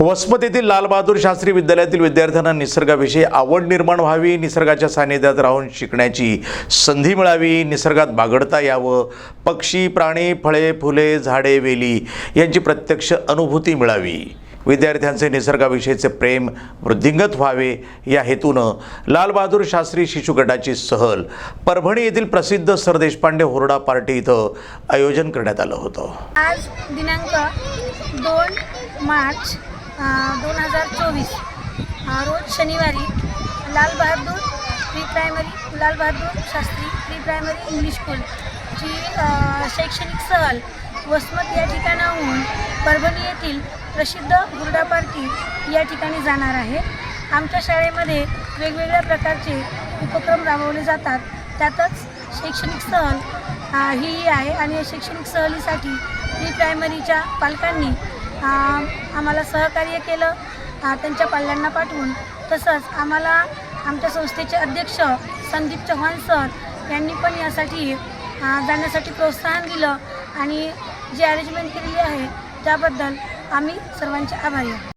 वसमत येथील लालबहादूर शास्त्री विद्यालयातील विद्यार्थ्यांना निसर्गाविषयी आवड निर्माण व्हावी निसर्गाच्या सानिध्यात राहून शिकण्याची संधी मिळावी निसर्गात बागडता यावं पक्षी प्राणी फळे फुले झाडे वेली यांची प्रत्यक्ष अनुभूती मिळावी. विद्यार्थ्यांचे निसर्गाविषयीचे प्रेम वृद्धिंगत व्हावे या हेतूनं लालबहादूर शास्त्री शिशु गटाची सहल परभणी येथील प्रसिद्ध सर देशपांडे होरडा पार्टी इथं आयोजन करण्यात आलं होतं. आज दिनांक दोन मार्च दोन हजार चोवीस. रोज शनिवारी लाल Bahadur pre primary Lal Bahadur Shastri pre primary English स्कूलची अ, शैक्षणिक सहल वसमत या ठिकाणाहून परभणी येथील प्रसिद्ध हुरडा पार्टी या ठिकाणी जाणार आहे. आमच्या शाळेमध्ये वेगवेगळ्या प्रकारचे उपक्रम राबवले जातात. त्यातच शैक्षणिक सहल हीही ही आहे आणि शैक्षणिक सहलीसाठी प्री प्रायमरीच्या पालकांनी आम्हाला सहकार्य केलं त्यांच्या पाल्यांना पाठवून. तसंच आम्हाला आमच्या संस्थेचे अध्यक्ष संदीप चव्हाण सर यांनी पण यासाठी जाण्यासाठी प्रोत्साहन दिलं आणि जी अरेंजमेंट केलेली आहे त्याबद्दल आम्ही सर्वांचे आभारी आहोत.